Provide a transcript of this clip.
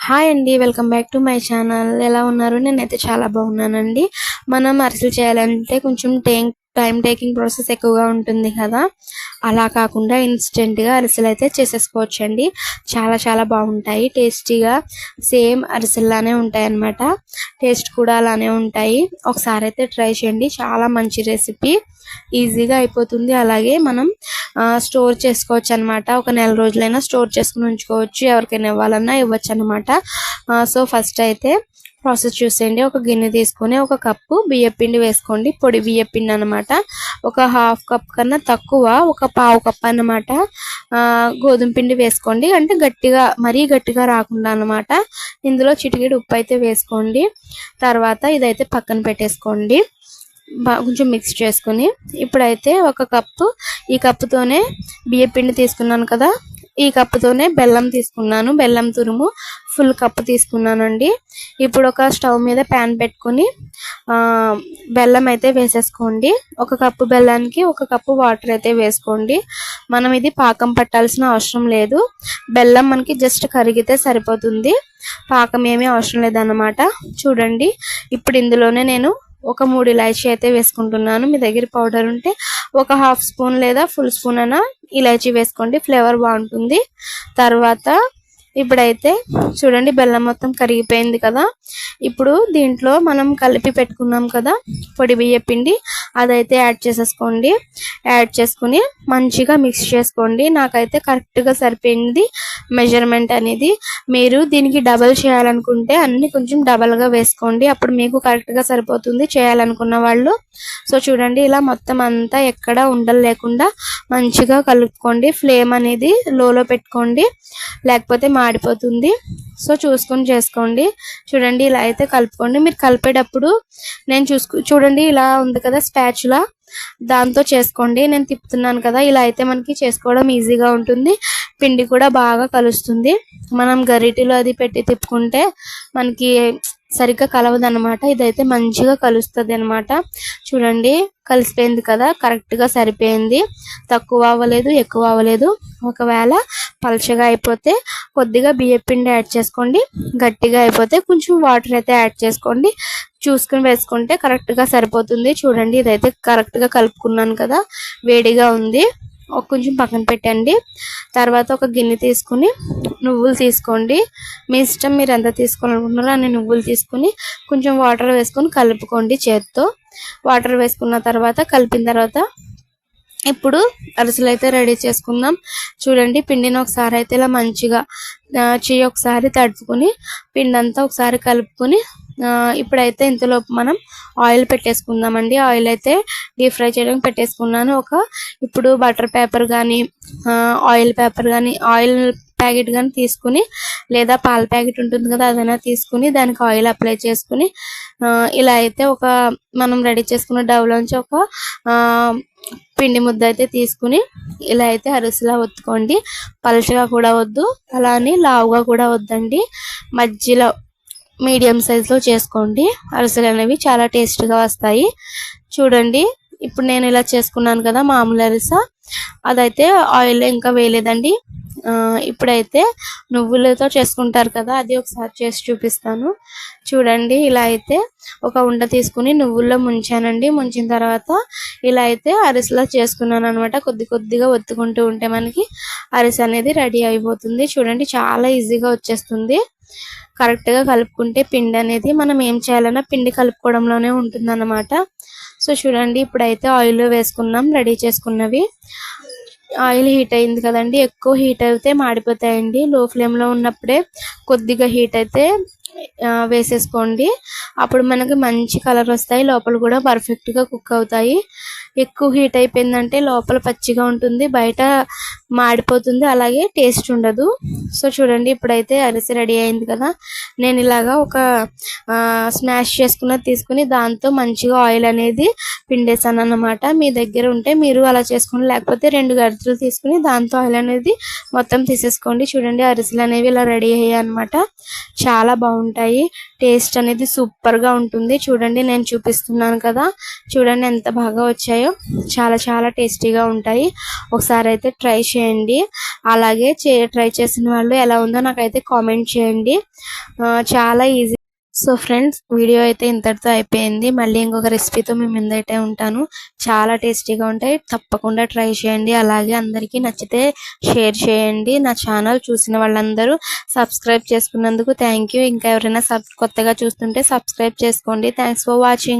Hi అండి welcome back to my channel. ఎలా ఉన్నారు? నేనైతే చాలా బాగున్నానండి. మనం అరిసెలు చేయాలంటే కొంచెం టైం టైం టేకింగ్ ప్రాసెస్ ఎక్కువగా ఉంటుంది కదా. అలా కాకుండా ఇన్స్టెంట్గా అరిసెలు అయితే చేసేసుకోవచ్చండి. చాలా చాలా బాగుంటాయి. టేస్టీగా సేమ్ అరిసెల్లానే ఉంటాయి అన్నమాట టేస్ట్ కూడా అలానే ఉంటాయి. ఒకసారి అయితే ట్రై చేయండి. చాలా మంచి రెసిపీ. ఈజీగా అయిపోతుంది. అలాగే మనం స్టోర్ చేసుకోవచ్చు అనమాట ఒక నెల రోజులైనా స్టోర్ చేసుకుని ఉంచుకోవచ్చు. ఎవరికైనా ఇవ్వాలన్నా ఇవ్వచ్చు అనమాట సో ఫస్ట్ అయితే ప్రాసెస్ చూసేయండి. ఒక గిన్నె తీసుకొని ఒక కప్పు బియ్యపిండి వేసుకోండి. పొడి బియ్యపిండి అనమాట ఒక హాఫ్ కప్ కన్నా తక్కువ ఒక పావు కప్ అనమాట గోధుమ పిండి వేసుకోండి. అంటే గట్టిగా మరీ గట్టిగా రాకుండా అనమాట ఇందులో చిటికెడు ఉప్పు అయితే వేసుకోండి. తర్వాత ఇదైతే పక్కన పెట్టేసుకోండి. కొంచెం మిక్స్ చేసుకుని. ఇప్పుడైతే ఒక కప్పు ఈ కప్పుతోనే బియ్యపిండి తీసుకున్నాను కదా. ఈ కప్పుతోనే బెల్లం తీసుకున్నాను. బెల్లం తురుము ఫుల్ కప్పు తీసుకున్నానండి. ఇప్పుడు ఒక స్టవ్ మీద ప్యాన్ పెట్టుకుని బెల్లం అయితే వేసేసుకోండి. ఒక కప్పు బెల్లానికి ఒక కప్పు వాటర్ అయితే వేసుకోండి. మనం ఇది పాకం పట్టాల్సిన అవసరం లేదు. బెల్లం మనకి జస్ట్ కరిగితే సరిపోతుంది. పాకం ఏమీ అవసరం లేదన్నమాట. చూడండి. ఇప్పుడు ఇందులోనే నేను ఒక మూడు ఇలాచీ అయితే వేసుకుంటున్నాను. మీ దగ్గర పౌడర్ ఉంటే ఒక హాఫ్ స్పూన్ లేదా ఫుల్ స్పూన్ అయినా ఇలాచీ వేసుకోండి. ఫ్లేవర్ బాగుంటుంది. తర్వాత ఇప్పుడైతే చూడండి బెల్లం మొత్తం కరిగిపోయింది కదా. ఇప్పుడు దీంట్లో మనం కలిపి పెట్టుకున్నాం కదా పొడి బియ్య పిండి అదైతే యాడ్ చేసేసుకోండి. యాడ్ చేసుకుని మంచిగా మిక్స్ చేసుకోండి. నాకైతే కరెక్ట్గా సరిపోయింది మెజర్మెంట్ అనేది. మీరు దీనికి డబల్ చేయాలనుకుంటే అన్ని కొంచెం డబల్గా వేసుకోండి. అప్పుడు మీకు కరెక్ట్గా సరిపోతుంది చేయాలనుకున్న వాళ్ళు. సో చూడండి ఇలా మొత్తం అంతా ఎక్కడ ఉండలు లేకుండా మంచిగా కలుపుకోండి. ఫ్లేమ్ అనేది లోలో పెట్టుకోండి. లేకపోతే మాడిపోతుంది. సో చూసుకొని చేసుకోండి. చూడండి ఇలా అయితే కలుపుకోండి. మీరు కలిపేటప్పుడు నేను చూసుకు చూడండి ఇలా ఉంది కదా స్పాచులా దాంతో చేసుకోండి. నేను తిప్పుతున్నాను కదా ఇలా అయితే మనకి చేసుకోవడం ఈజీగా ఉంటుంది. పిండి కూడా బాగా కలుస్తుంది. మనం గరిటెలో అది పెట్టి తిప్పుకుంటే మనకి సరిగ్గా కలవదనమాట ఇదైతే మంచిగా కలుస్తుంది అనమాట చూడండి కలిసిపోయింది కదా? కరెక్ట్గా సరిపోయింది. తక్కువ అవ్వలేదు ఎక్కువ అవ్వలేదు. ఒకవేళ పలచగా అయిపోతే కొద్దిగా బియ్యం పిండి యాడ్ చేసుకోండి. గట్టిగా అయిపోతే కొంచెం వాటర్ అయితే యాడ్ చేసుకోండి. చూసుకుని వేసుకుంటే కరెక్ట్గా సరిపోతుంది. చూడండి ఇదైతే కరెక్ట్గా కలుపుకున్నాను కదా? వేడిగా ఉంది. కొంచెం పక్కన పెట్టండి. తర్వాత ఒక గిన్నె తీసుకుని నువ్వులు తీసుకోండి. మీ ఇష్టం మీరు ఎంత తీసుకోవాలనుకుంటున్నారో అన్ని నువ్వులు తీసుకుని కొంచెం వాటర్ వేసుకొని కలుపుకోండి చేత్తో. వాటర్ వేసుకున్న తర్వాత కలిపిన తర్వాత ఇప్పుడు అరిసెలు అయితే రెడీ చేసుకుందాం. చూడండి పిండిని ఒకసారి అయితే ఇలా మంచిగా చెయ్యి ఒకసారి తడుపుకొని పిండి అంతా ఒకసారి కలుపుకొని ఇప్పుడైతే ఇంతలోపు మనం ఆయిల్ పెట్టేసుకుందామండి. ఆయిల్ అయితే డీప్ ఫ్రై చేయడానికి పెట్టేసుకున్నాను. ఒక ఇప్పుడు బటర్ పేపర్ కానీ ఆయిల్ పేపర్ కానీ ఆయిల్ ప్యాకెట్ కానీ తీసుకుని లేదా పాల ప్యాకెట్ ఉంటుంది కదా అదైనా తీసుకుని దానికి ఆయిల్ అప్లై చేసుకుని ఇలా అయితే ఒక మనం రెడీ చేసుకున్న డవ్లోంచి ఒక పిండి ముద్ద అయితే తీసుకుని ఇలా అయితే అరిసిలా ఒత్తుకోండి. పలుచగా కూడా వద్దు. అలా అని లావుగా కూడా వద్దండి. మధ్యలో మీడియం సైజులో చేసుకోండి. అరిసెలు అనేవి చాలా టేస్ట్గా వస్తాయి. చూడండి. ఇప్పుడు నేను ఇలా చేసుకున్నాను కదా మామూలు అరిస. అదైతే ఆయిల్ ఇంకా వేయలేదండి. ఇప్పుడైతే నువ్వులతో చేసుకుంటారు కదా అది ఒకసారి చేసి చూపిస్తాను. చూడండి ఇలా అయితే ఒక ఉండ తీసుకుని నువ్వుల్లో ముంచానండి. ముంచిన తర్వాత ఇలా అయితే అరిసెలా చేసుకున్నాను అనమాట కొద్ది కొద్దిగా ఒత్తుకుంటూ ఉంటే మనకి అరిసె అనేది రెడీ అయిపోతుంది. చూడండి చాలా ఈజీగా వచ్చేస్తుంది. కరెక్ట్గా కలుపుకుంటే పిండి అనేది మనం ఏం చేయాలన్నా పిండి కలుపుకోవడంలోనే ఉంటుందన్నమాట. సో చూడండి ఇప్పుడైతే ఆయిల్ వేసుకున్నాం రెడీ చేసుకున్నవి. ఆయిల్ హీట్ అయింది కదండి ఎక్కువ హీట్ అయితే మాడిపోతాయండి. లో ఫ్లేమ్లో ఉన్నప్పుడే కొద్దిగా హీట్ అయితే వేసేసుకోండి. అప్పుడు మనకి మంచి కలర్ వస్తాయి లోపల కూడా పర్ఫెక్ట్గా కుక్ అవుతాయి. ఎక్కువ హీట్ అయిపోయిందంటే లోపల పచ్చిగా ఉంటుంది బయట మాడిపోతుంది అలాగే టేస్ట్ ఉండదు. సో చూడండి ఇప్పుడైతే అరిసె రెడీ అయింది కదా. నేను ఇలాగా ఒక స్మాష్ చేసుకున్నది తీసుకుని దాంతో మంచిగా ఆయిల్ అనేది పిండేసాను అనమాట మీ దగ్గర ఉంటే మీరు అలా చేసుకోండి లేకపోతే రెండు గరిటెలు తీసుకుని దాంతో ఆయిల్ అనేది మొత్తం తీసేసుకోండి. చూడండి అరిసెలు అనేవి ఇలా రెడీ అయ్యాయి అనమాట చాలా బాగుంటాయి. టేస్ట్ అనేది సూపర్గా ఉంటుంది. చూడండి నేను చూపిస్తున్నాను కదా. చూడండి ఎంత బాగా వచ్చాయి. ఉంటాయో చాలా చాలా టేస్టీగా ఉంటాయి. ఒకసారి అయితే ట్రై చేయండి. అలాగే చే ట్రై చేసిన వాళ్ళు ఎలా ఉందో నాకైతే కామెంట్ చేయండి. చాలా ఈజీ. సో ఫ్రెండ్స్ వీడియో అయితే ఇంతటితో అయిపోయింది. మళ్ళీ ఇంకొక రెసిపీతో మేము ముందైతే ఉంటాను. చాలా టేస్టీగా ఉంటాయి. తప్పకుండా ట్రై చేయండి. అలాగే అందరికీ నచ్చితే షేర్ చేయండి. నా ఛానల్ చూసిన వాళ్ళందరూ సబ్స్క్రైబ్ చేసుకున్నందుకు థ్యాంక్ యూ. ఇంకా ఎవరైనా సబ్ కొత్తగా చూస్తుంటే సబ్స్క్రైబ్ చేసుకోండి. Thanks for watching.